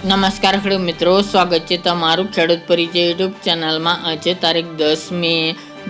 નમસ્કાર ખેડૂત મિત્રો, સ્વાગત છે તમારું ખેડૂત પરિચય યુટ્યુબ ચેનલમાં. આજે તારીખ દસ મે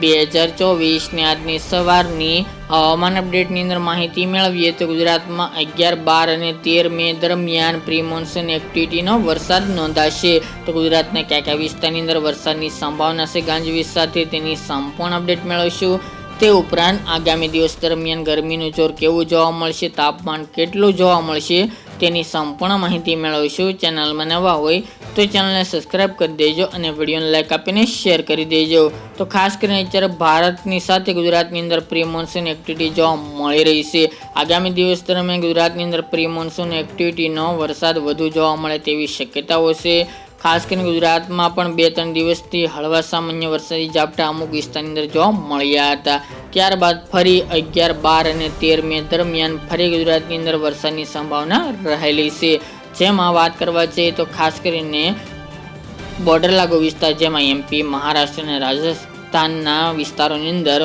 બે હજાર ચોવીસની આજની સવારની હવામાન અપડેટની અંદર માહિતી મેળવીએ તો ગુજરાતમાં અગિયાર, બાર અને તેર મે દરમિયાન પ્રી મોન્સૂન એક્ટિવિટીનો વરસાદ નોંધાશે. તો ગુજરાતના કયા કયા વિસ્તારની અંદર વરસાદની સંભાવના છે ગાંજવીજ સાથે તેની સંપૂર્ણ અપડેટ મેળવશું. તે ઉપરાંત આગામી દિવસ દરમિયાન ગરમીનું જોર કેવું જોવા મળશે, તાપમાન કેટલું જોવા મળશે તેની સંપૂર્ણ માહિતી મેળવીશું. ચેનલમાં નવા હોય તો ચેનલને સબસ્ક્રાઈબ કરી દેજો અને વિડીયોને લાઇક આપીને શેર કરી દેજો. તો ખાસ કરીને અત્યારે ભારતની સાથે ગુજરાતની અંદર પ્રી મોન્સૂન એક્ટિવિટી જોવા મળી રહી છે. આગામી દિવસ દરમિયાન ગુજરાતની અંદર પ્રી મોન્સૂન એક્ટિવિટીનો વરસાદ વધુ જોવા મળે તેવી શક્યતાઓ છે. ખાસ કરીને ગુજરાતમાં પણ બે ત્રણ દિવસથી હળવા સામાન્ય વરસાદી ઝાપટા અમુક વિસ્તારની અંદર જોવા મળ્યા હતા. ત્યારબાદ ફરી અગિયાર બાર અને તેર મે દરમિયાન ફરી ગુજરાતની અંદર વરસાદની સંભાવના રહેલી છે. જેમાં વાત કરવા જઈએ તો ખાસ કરીને બોર્ડર લાગુ વિસ્તાર જેમાં એમપી, મહારાષ્ટ્ર અને રાજસ્થાનના વિસ્તારોની અંદર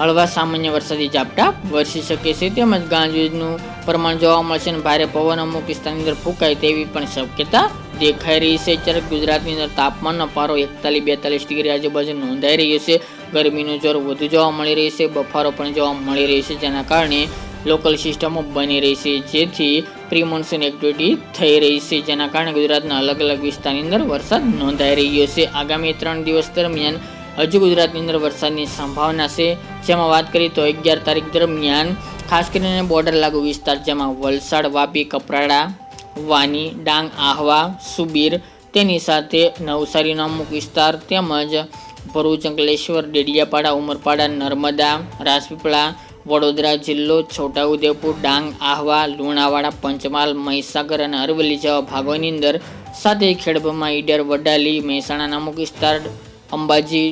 હળવા સામાન્ય વરસાદી ઝાપટા વરસી શકે છે. તેમજ ગાંજવીજનું પ્રમાણ જોવા મળશે અને ભારે પવન અમુક વિસ્તારની અંદર ફૂંકાય તેવી પણ શક્યતા દેખાઈ રહી છે. જ્યારે ગુજરાતની અંદર તાપમાનનો પારો એકતાલીસ બેતાલીસ ડિગ્રી આજુબાજુ નોંધાઈ રહ્યો છે. ગરમીનું જોર વધુ જોવા મળી રહી છે, બફારો પણ જોવા મળી રહ્યો છે, જેના કારણે લોકલ સિસ્ટમો બની રહી છે, જેથી પ્રી મોન્સૂન એક્ટિવિટી થઈ રહી છે, જેના કારણે ગુજરાતના અલગ અલગ વિસ્તારની અંદર વરસાદ નોંધાઈ રહ્યો છે. આગામી ત્રણ દિવસ દરમિયાન હજુ ગુજરાતની અંદર વરસાદની સંભાવના છે. જેમાં વાત કરીએ તો અગિયાર તારીખ દરમિયાન ખાસ કરીને બોર્ડર લાગુ વિસ્તાર જેમાં વલસાડ, વાપી, કપરાડા, વાની, ડાંગ, આહવા, સુબીર, તેની સાથે નવસારીનો અમુક વિસ્તાર તેમજ ભરૂચ, અંકલેશ્વર, ડેડિયાપાડા, ઉમરપાડા, નર્મદા, રાજપીપળા, વડોદરા જિલ્લો, છોટાઉદેપુર, ડાંગ, આહવા, લુણાવાડા, પંચમહાલ, મહીસાગર અને અરવલ્લી જેવા ભાગોની અંદર સાથે ખેડભમાં ઈડર, વડાલી, મહેસાણાના અમુક વિસ્તાર, અંબાજી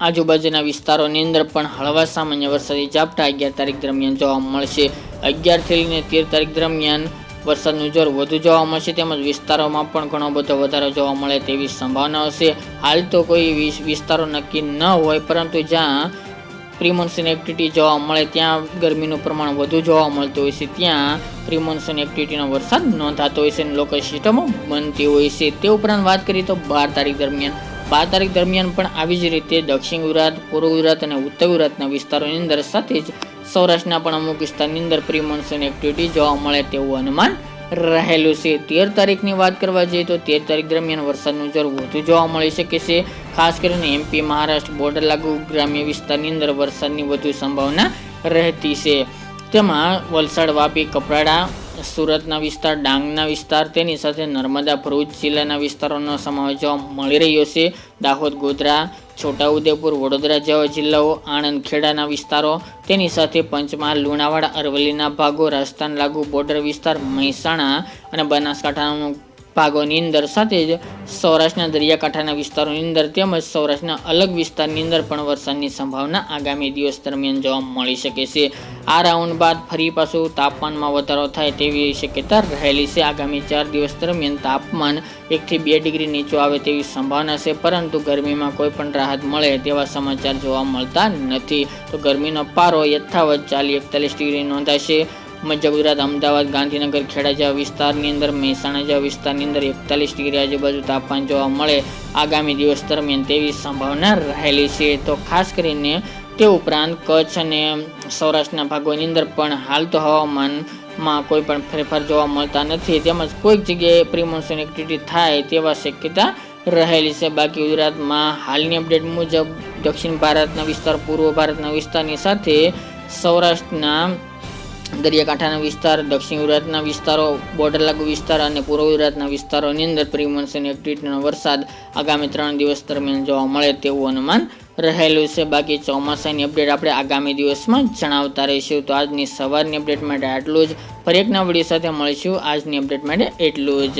આજુબાજુના વિસ્તારોની અંદર પણ હળવા સામાન્ય વરસાદી ઝાપટા અગિયાર તારીખ દરમિયાન જોવા મળશે. અગિયારથી લઈને તેર તારીખ દરમિયાન વરસાદનું જોર વધુ જોવા મળશે તેમજ વિસ્તારોમાં પણ ઘણો બધો વધારો જોવા મળે તેવી સંભાવનાઓ છે હાલ તો કોઈ વિસ્તારો નક્કી ન હોય, પરંતુ જ્યાં પ્રિમોન્સન એક્ટિવિટી જોવા મળે, ત્યાં ગરમીનું પ્રમાણ વધુ જોવા મળતું હોય છે, ત્યાં પ્રિમોન્સન એક્ટિવિટીનો વરસાદ નોંધાતો હોય છે અને લોકલ સિસ્ટમો બનતી હોય છે. તે ઉપરાંત વાત કરીએ તો બાર તારીખ દરમિયાન બાર તારીખ દરમિયાન પણ આવી જ રીતે દક્ષિણ ગુજરાત, પૂર્વ ગુજરાત અને ઉત્તર ગુજરાતના વિસ્તારોની અંદર સાથે જ સૌરાષ્ટ્રના પણ અમુક વિસ્તારની અંદર પ્રી મોન્સૂન એક્ટિવિટી જોવા મળે તેવું અનુમાન રહેલું છે. તેર તારીખની વાત કરવા જઈએ તો તેર તારીખ દરમિયાન વરસાદનું જોર વધુ જોવા મળી શકે છે. ખાસ કરીને એમપી મહારાષ્ટ્ર બોર્ડર લાગુ ગ્રામ્ય વિસ્તારની અંદર વરસાદની વધુ સંભાવના રહેતી છે. તેમાં વલસાડ, વાપી, કપરાડા સુરતના વિસ્તાર, ડાંગના વિસ્તાર, તેની સાથે નર્મદા, ભરૂચ જિલ્લાના વિસ્તારોનો સમાવેશ જોવા મળી રહ્યો છે. દાહોદ, ગોધરા, છોટાઉદેપુર, વડોદરા જેવા જિલ્લાઓ આણંદ ખેડાના વિસ્તારો, તેની સાથે પંચમહાલ, લુણાવાડા, અરવલ્લીના ભાગો, રાજસ્થાન લાગુ બોર્ડર વિસ્તાર, મહેસાણા અને બનાસકાંઠાનું ભાગોની અંદર સાથે જ સૌરાષ્ટ્રના દરિયાકાંઠાના વિસ્તારોની અંદર તેમજ સૌરાષ્ટ્રના અલગ વિસ્તારની અંદર પણ વરસાદની સંભાવના આગામી દિવસ દરમિયાન જોવા મળી શકે છે. આ રાઉન્ડ બાદ ફરી પાછું તાપમાનમાં વધારો થાય તેવી શક્યતા રહેલી છે. આગામી ચાર દિવસ દરમિયાન તાપમાન એકથી બે ડિગ્રી નીચું આવે તેવી સંભાવના છે, પરંતુ ગરમીમાં કોઈ પણ રાહત મળે તેવા સમાચાર જોવા મળતા નથી. તો ગરમીનો પારો યથાવત ચાલી એકતાલીસ ડિગ્રી નોંધાશે. મધ્ય ગુજરાત, અમદાવાદ, ગાંધીનગર, ખેડા જેવા વિસ્તારની અંદર, મહેસાણા જેવા વિસ્તારની અંદર એકતાલીસ ડિગ્રી આજુબાજુ તાપમાન જોવા મળે. આગામી દિવસ દરમિયાન તેવી સંભાવના રહેલી છે. તો ખાસ કરીને તે ઉપરાંત કચ્છ અને સૌરાષ્ટ્રના ભાગોની અંદર પણ હાલ તો હવામાનમાં કોઈ પણ ફેરફાર જોવા મળતા નથી. તેમજ કોઈક જગ્યાએ પ્રિમોન્સન એક્ટિવિટી થાય તેવા શક્યતા રહેલી છે. બાકી ગુજરાતમાં હાલની અપડેટ મુજબ દક્ષિણ ભારતના વિસ્તાર, પૂર્વ ભારતના વિસ્તારની સાથે સૌરાષ્ટ્રના દરિયાકાંઠાના વિસ્તાર, દક્ષિણ ગુજરાતના વિસ્તારો બોર્ડર લાગુ વિસ્તાર અને પૂર્વ ગુજરાતના વિસ્તારોની અંદર પ્રી મોન્સૂન એક્ટિવિટીનો વરસાદ આગામી ત્રણ દિવસ દરમિયાન જોવા મળે તેવું અનુમાન રહેલું છે. બાકી ચોમાસાની અપડેટ આપણે આગામી દિવસમાં જણાવતા રહીશું. તો આજની સવારની અપડેટ માટે આટલું જ. ફરી એકના વીડિયો સાથે મળીશું. આજની અપડેટ માટે એટલું જ.